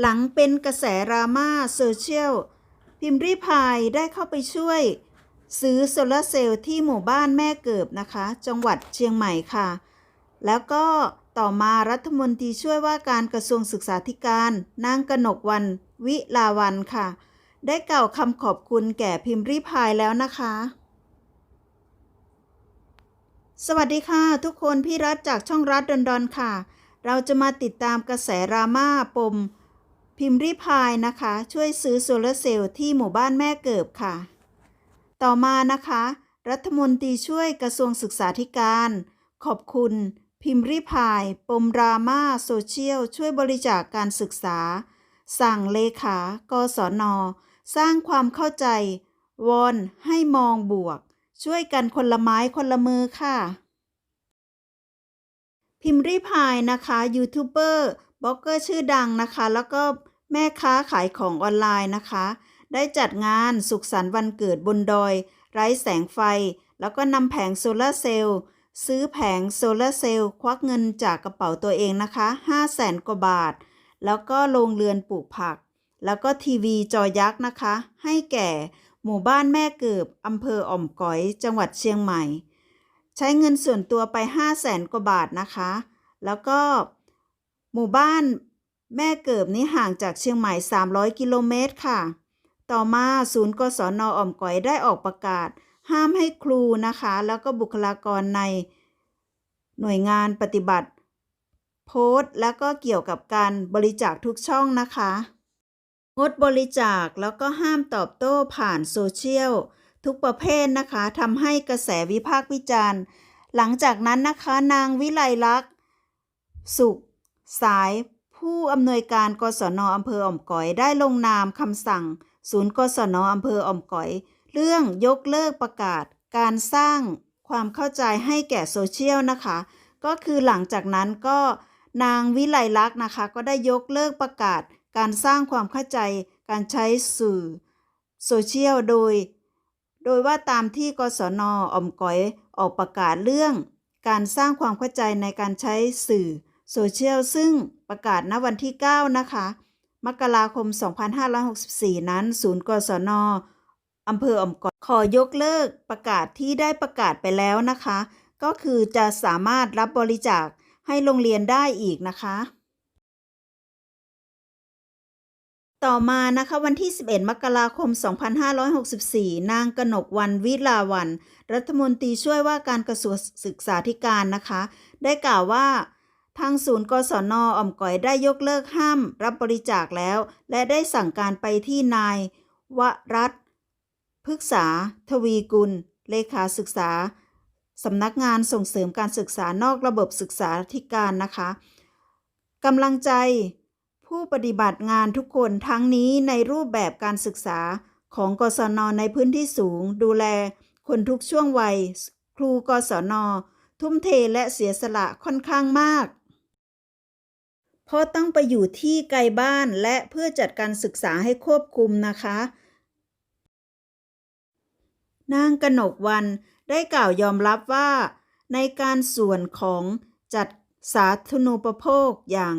หลังเป็นกระแสราม่าโซเชียลพิมพ์รีพายได้เข้าไปช่วย ซื้อโซลาร์เซลล์ที่หมู่บ้านแม่เกิบนะคะ จังหวัดเชียงใหม่ค่ะ แล้วก็ต่อมารัฐมนตรีช่วยว่าการกระทรวงศึกษาธิการนางกนกวันวิลาวันค่ะ ได้กล่าวคำขอบคุณแก่พิมพ์รีพายแล้วนะคะ สวัสดีค่ะ ทุกคนพี่รัฐจากช่องรัฐดอนดอนค่ะ เราจะมาติดตามกระแสราม่าปม พิมพ์รีพายนะคะ ช่วยซื้อโซลาเซลล์ที่หมู่บ้านแม่เกิบค่ะ ต่อมานะคะ รัฐมนตรีช่วยกระทรวงศึกษาธิการ ขอบคุณ พิมพ์รีพาย ปมดราม่าโซเชียล ช่วยบริจาคการศึกษา สั่งเลขากศน สร้างความเข้าใจ วอนให้มองบวก ช่วยกันคนละไม้คนละมือค่ะ พิมพ์รีพายนะคะยูทูบเบอร์ บล็อกเกอร์ชื่อดังนะคะ แล้วก็แม่ค้าขายของออนไลน์นะคะ ได้จัดงานสุขสันต์วันเกิดบนดอย ไร้แสงไฟ แล้วก็นำแผงโซลาร์เซลล์ซื้อแผงโซลาร์เซลล์ควักเงินจากกระเป๋าตัวเองนะคะ5 0 0แสนกว่าบาท แล้วก็โรงเรือนปลูกผัก แล้วก็ทีวีจอยักษ์นะคะ ให้แก่หมู่บ้านแม่เกิบอำเภออ่อมก๋อย จังหวัดเชียงใหม่ ใช้เงินส่วนตัวไป 5 0 0แสนกว่าบาทนะคะ แล้วก็ หมู่บ้านแม่เกิบนี้ห่างจากเชียงใหม่ 300 กิโลเมตรค่ะ ต่อมาศูนย์กศนอ่อมก๋อยได้ออกประกาศ ห้ามให้ครูนะคะ แล้วก็บุคลากรในหน่วยงานปฏิบัติ โพสต์ แล้วก็เกี่ยวกับการบริจาคทุกช่องนะคะ งดบริจาคแล้วก็ห้ามตอบโต้ผ่านโซเชียลทุกประเภทนะคะทำให้กระแสวิพากษ์วิจารณ์ หลังจากนั้นนะคะนางวิไลลักษณ์สุข สายผู้อำนวยการกศนอำเภออ่อมก๋อยได้ลงนามคำสั่ง ศูนย์กศนอำเภออ่อมก๋อย เรื่องยกเลิกประกาศ การสร้างความเข้าใจให้แก่โซเชียลนะคะ ก็คือหลังจากนั้นก็นางวิไลลักษณ์นะคะ ก็ได้ยกเลิกประกาศ การสร้างความเข้าใจ การใช้สื่อโซเชียลโดย โดยว่าตามที่กศนอ่อมก๋อยออกประกาศเรื่อง การสร้างความเข้าใจในการใช้สื่อ โซเชียลซึ่งประกาศณวันที่ 9 นะคะ มกราคม 2564 นั้น ศูนย์กศนอำเภออมกอขอยกเลิกประกาศที่ได้ประกาศไปแล้วนะคะ ก็คือจะสามารถรับบริจาคให้โรงเรียนได้อีกนะคะ ต่อมานะคะวันที่ 11 มกราคม 2564 นางกนกวันวิลาวัน รัฐมนตรีช่วยว่าการกระทรวงศึกษาธิการนะคะ ได้กล่าวว่า ทางศูนย์กศนอ่อมก๋อยได้ยกเลิกห้ามรับบริจาคแล้ว และได้สั่งการไปที่นายวรัตพฤกษา ทวีกุล เลขาศึกษาสำนักงานส่งเสริมการศึกษานอกระบบศึกษาธิการนะคะกำลังใจ ผู้ปฏิบัติงานทุกคนทั้งนี้ในรูปแบบการศึกษาของกศนในพื้นที่สูง ดูแลคนทุกช่วงวัย ครูกศนทุ่มเทและเสียสละค่อนข้างมาก พราะต้องไปอยู่ที่ไกลบ้านและเพื่อจัดการศึกษาให้ควบคุมนะคะ นางกนกวันได้กล่าวยอมรับว่า ในการส่วนของจัดสาธารณูปโภคอย่าง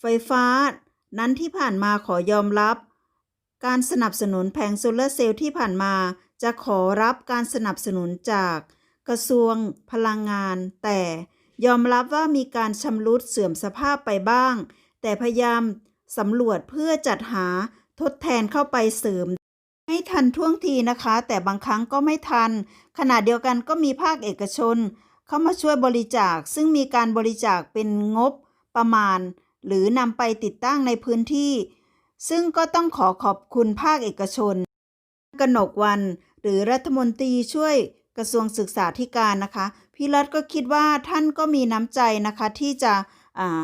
ไฟฟ้า นั้นที่ผ่านมาขอยอมรับ การสนับสนุนแผงโซลาร์เซลล์ที่ผ่านมาจะขอรับการสนับสนุนจากกระทรวงพลังงาน แต่ ยอมรับว่ามีการชำรุดเสื่อมสภาพไปบ้าง แต่พยายามสำรวจเพื่อจัดหาทดแทนเข้าไปเสริมให้ทันท่วงทีนะคะ แต่บางครั้งก็ไม่ทัน ขณะเดียวกันก็มีภาคเอกชน เข้ามาช่วยบริจาค ซึ่งมีการบริจาคเป็นงบประมาณ หรือนำไปติดตั้งในพื้นที่ ซึ่งก็ต้องขอขอบคุณภาคเอกชนกนกวัน หรือรัฐมนตรีช่วยกระทรวงศึกษาธิการนะคะ พี่รัฐก็คิดว่าท่านก็มีน้ำใจนะคะที่จะอา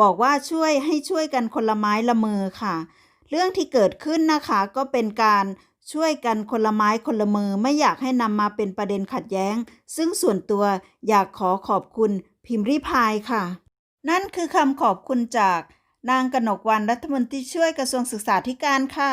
บอกว่าช่วยให้ช่วยกันคนละไม้ละมือค่ะ เรื่องที่เกิดขึ้นนะคะก็เป็นการช่วยกันคนละไม้คนละมือไม่อยากให้นำมาเป็นประเด็นขัดแย้ง ซึ่งส่วนตัวอยากขอขอบคุณพิมพ์ริพายค่ะ นั่นคือคำขอบคุณจาก นางกนกวันรัฐมนตรีช่วยกระทรวงศึกษาธิการค่ะ